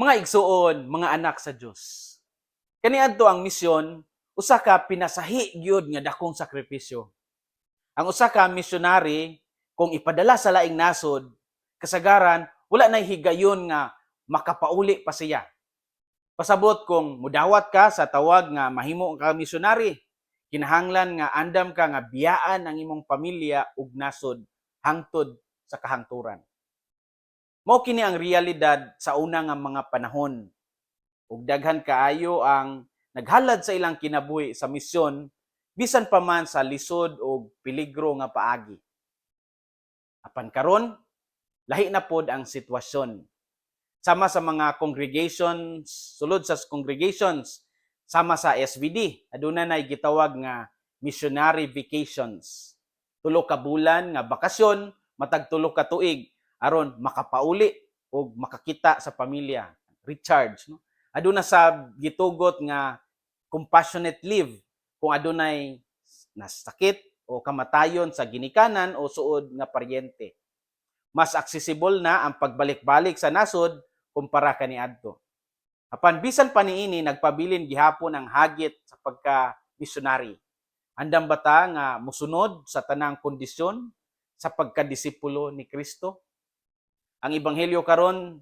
Mga igsuon, mga anak sa Dios. Kaniadto ang misyon, usa ka pinasahi gyud nga dakong sakripisyo. Ang usa ka misyonary kung ipadala sa laing nasod, kasagaran wala na higayon nga makapauli pa siya. Pasabot kung mudawat ka sa tawag nga mahimo ka misyonary, kinahanglan nga andam ka nga biyaan ang imong pamilya ug nasod hangtod sa kahangturan. Mao kini ang realidad sa una nga mga panahon. Ug daghan kaayo ang naghalad sa ilang kinabuhi sa misyon bisan pa man sa lisod o peligro nga paagi. Apan karon, lahi na pod ang sitwasyon. Sama sa mga congregations, sulod sa congregations, sama sa SVD, aduna nay gitawag nga missionary vacations. Tulo ka bulan nga bakasyon, matag tulo ka tuig aron makapauli o makakita sa pamilya, recharge. No? Aduna sa gitugot nga compassionate leave kung adunay nasakit o kamatayon sa ginikanan o suod nga paryente. Mas accessible na ang pagbalik-balik sa nasod kumpara kaniadto. Apan bisan pa niini nagpabilin gihapon ang hagit sa pagka missionary. Andam bata nga musunod sa tanang kondisyon sa pagkadisipulo ni Kristo? Ang ebanghelyo karon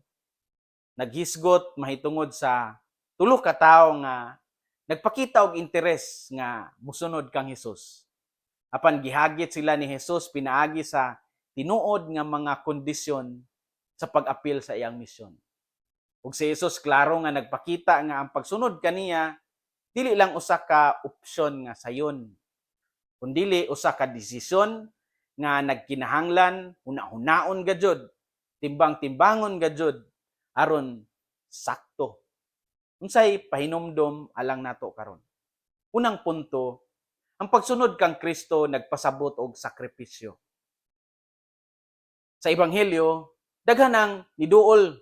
naghisgot mahitungod sa tulo ka tawo nga nagpakita og interes nga musunod kang Hesus. Apan gihagit sila ni Hesus pinaagi sa tinuod nga mga kondisyon sa pag-apil sa iyang misyon. Ug si Jesus klaro nga nagpakita nga ang pagsunod kaniya dili lang usa ka opsyon nga sayon kundili usa ka desisyon nga nagkinahanglan una-hunaon gajud timbang-timbangon gajud aron sakto. Unsay pahinomdom alang nato karon. Unang punto ang pagsunod kang Kristo nagpasabot og sakripisyo. Sa ebanghelyo daghan ang niduol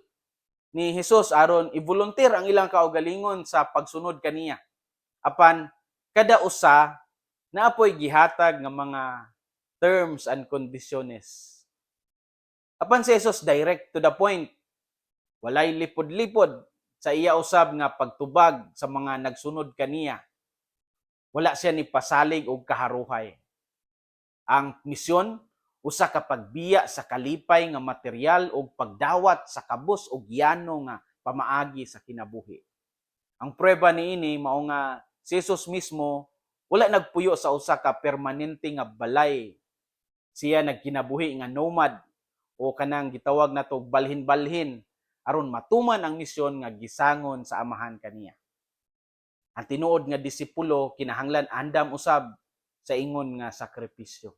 ni Hesus aron i-volunteer ang ilang kaugalingon sa pagsunod kaniya. Apan kada usa naapoy gihatag nga mga terms and conditions apan si Jesus direct to the point walay lipod-lipod sa iya usab nga pagtubag sa mga nagsunod kaniya wala siya ni pasalig og kaharuhay ang misyon usa ka pagbiya sa kalipay nga material ug pagdawat sa kabus ug yano nga pamaagi sa kinabuhi. Ang prueba niini mao nga si Jesus mismo wala nagpuyo sa usa ka permanente nga balay. Siya nagkinabuhi nga nomad o kanang gitawag nato balhin-balhin aron matuman ang misyon nga gisangon sa amahan kaniya. Ang tinuod nga disipulo kinahanglan andam usab sa ingon nga sakripisyo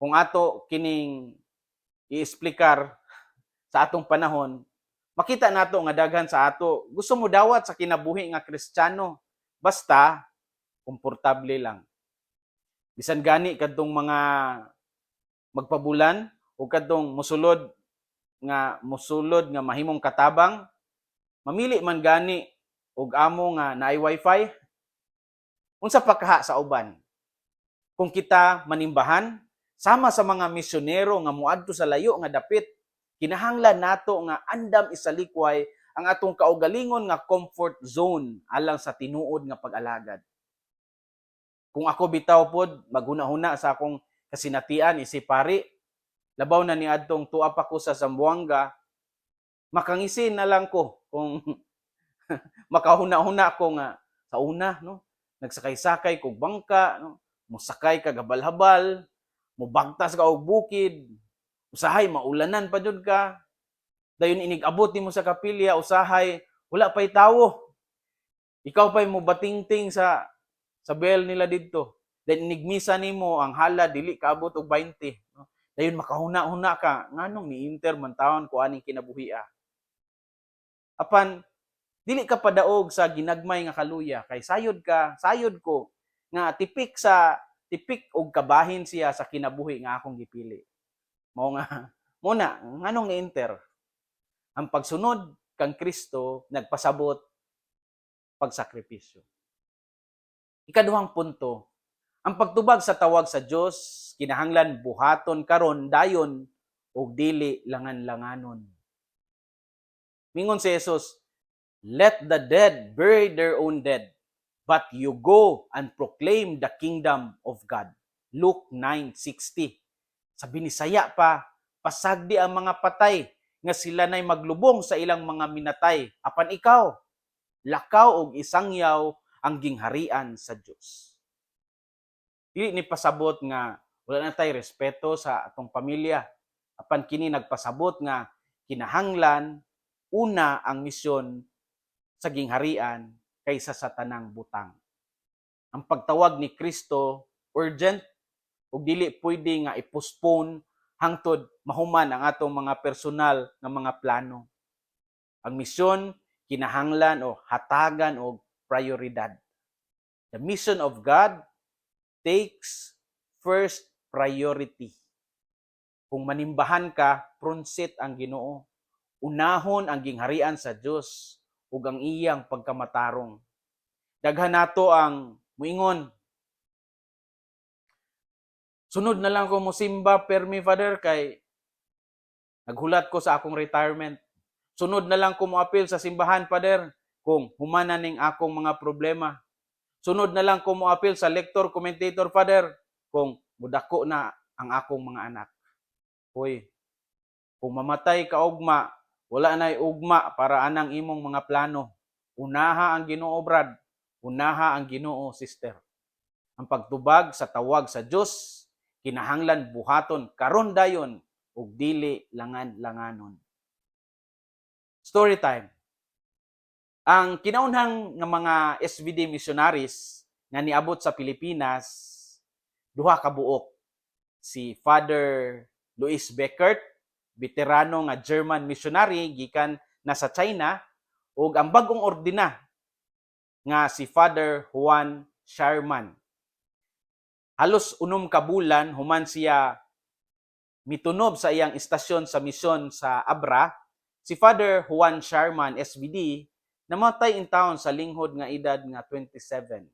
kung ato kining i-explicar sa atong panahon, makita nato nga daghan sa ato gusto mo dawat sa kinabuhi nga Kristiyano basta komportable lang. Bisan gani kadtong mga magpabulan o kadtong musulod nga musulod nga mahimong katabang. Mamili man gani og amo nga naay wifi unsa pa kaha sa uban? Kung kita manimbahan sama sa mga misyonero nga muadto sa layo nga dapit kinahanglan nato nga andam isalikway ang atong kaugalingon nga comfort zone alang sa tinuod nga pag-alagad. Kung ako bitaw pod maghuna-huna sa akong kasinatian isipari labaw na ni adtong tuwa pa ko sa Zamboanga makangisin na lang ko kung makahuna-huna ko nga sa una no nagsakay-sakay kog bangka no musakay ka gabal-habal mubagtas ka og bukid, usahay maulanan pa jud ka. Dayon inig-abot nimo sa kapilya, usahay wala pay tawo. Ikaw pay mo batingting sa sa bell nila didto. Then inigmisa nimo ang hala dili kaabot og 20. Dayon makahuna-huna ka, nganong ni inter man taon ko aning kinabuhia. Apan dili ka padaog sa ginagmay nga kaluya kay sayod ka, sayod ko nga tipik sa tipik og kabahin siya sa kinabuhi nga akong gipili. Mao nga muna nganong ni-enter ang pagsunod kang Kristo nagpasabot pagsakripisyo. Ikaduhang punto, ang pagtubag sa tawag sa Dios kinahanglan buhaton karon dayon og dili langan-langanon. Mingon si Jesus, Let the dead bury their own dead, but you go and proclaim the kingdom of God. Luke 9:60. Sa binisaya pa, pasagdi ang mga patay nga sila nay maglubong sa ilang mga minatay. Apan ikaw, lakaw og isangyaw ang gingharian sa Dios. Dili ni pasabot nga wala na tay respeto sa atong pamilya. Apan kini nagpasabot nga kinahanglan una ang misyon sa gingharian kaysa sa tanang butang. Ang pagtawag ni Kristo urgent ug dili pwede nga i-postpone hangtod mahuman ang atong mga personal nga mga plano. Ang misyon kinahanglan o hatagan og prioridad. The mission of God takes first priority. Kung manimbahan ka, pronsit ang Ginoo. Unahon ang gingharian sa Dios ug ang iyang pagkamatarong. Daghan nato ang muingon. Sunod na lang ko mo simba permi father kay naghulat ko sa akong retirement. Sunod na lang ko mo appeal sa simbahan father kung humana ning akong mga problema. Sunod na lang ko mo appeal sa lector commentator father kung mudako na ang akong mga anak. Hoy, kung mamatay ka ugma, wala na'y ugma para anang imong mga plano. Unaha ang Ginoo Brad, unaha ang Ginoo sister. Ang pagtubag sa tawag sa Dios kinahanglan buhaton karon dayon ug dili langan-langanon. Story time. Ang kinaunhang nga mga SVD missionaries nga niabot sa Pilipinas duha ka buok si Father Louis Beckert veterano nga German missionary gikan na sa China ug ang bagong ordina nga si Father Juan Sharman. Halos unom ka bulan human siya mitunob sa iyang istasyon sa misyon sa Abra, si Father Juan Sharman SVD namatay in town sa linghod nga edad nga 27.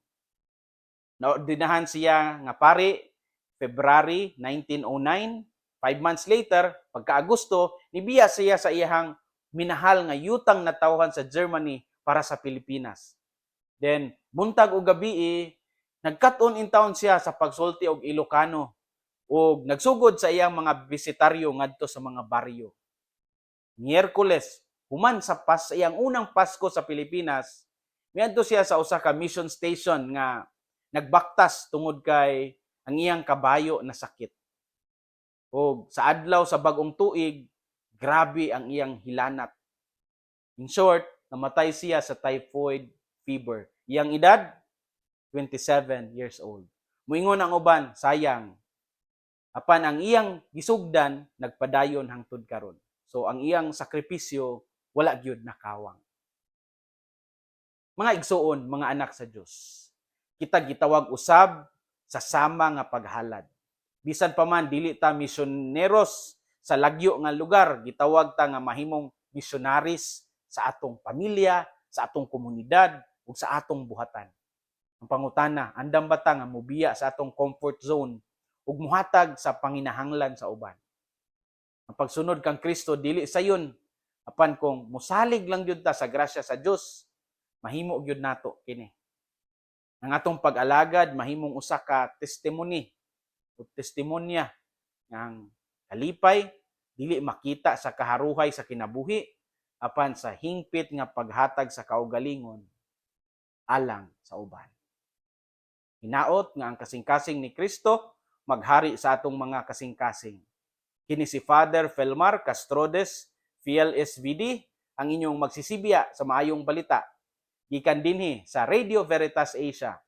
Naordinahan siya nga pari February 1909 Five months later, pagka-Agosto, nibiya siya sa iyahang minahal nga yutang na tawhan sa Germany para sa Pilipinas. Then, buntag o gabi, eh, nagkat-on in town siya sa pagsulti og Ilocano ug nagsugod sa iyang mga bisitaryo ngadto sa mga baryo. Miyerkules, human sa pas iyang unang Pasko sa Pilipinas, miadto siya sa usa ka mission station nga nagbaktas tungod kay ang iyang kabayo na sakit. O sa adlaw sa bagong tuig, grabe ang iyang hilanat. In short, namatay siya sa typhoid fever. Iyang edad, 27 years old. Muingon ang uban, sayang. Apan ang iyang gisugdan, nagpadayon hangtod karon. So ang iyang sakripisyo, wala gyud nakawang. Mga igsuon, mga anak sa Dios. Kita gitawag usab sa sama nga paghalad bisan pa man dili ta misyoneros sa lagyo nga lugar gitawag ta nga mahimong missionaries sa atong pamilya sa atong komunidad ug sa atong buhatan ang pangutana andam ba ta nga mobiya sa atong comfort zone ug muhatag sa panginahanglan sa uban ang pagsunod kang Kristo dili sayon apan kung musalig lang gyud ta sa grasya sa Dios mahimo gyud nato kini ang atong pag-alagad mahimong usa ka testimony o testimonya ng kalipay dili makita sa kaharuhay sa kinabuhi apan sa hingpit nga paghatag sa kaugalingon alang sa uban. Hinaot nga ang kasing-kasing ni Kristo maghari sa atong mga kasing-kasing. Kini si Father Felmar Castrodes, PLSVD, ang inyong magsisibya sa maayong balita. Gikan dinhi sa Radio Veritas Asia.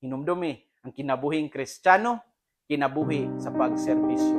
Hinumdumi ang kinabuhing Kristiyano kinabuhi sa pagserbisyo.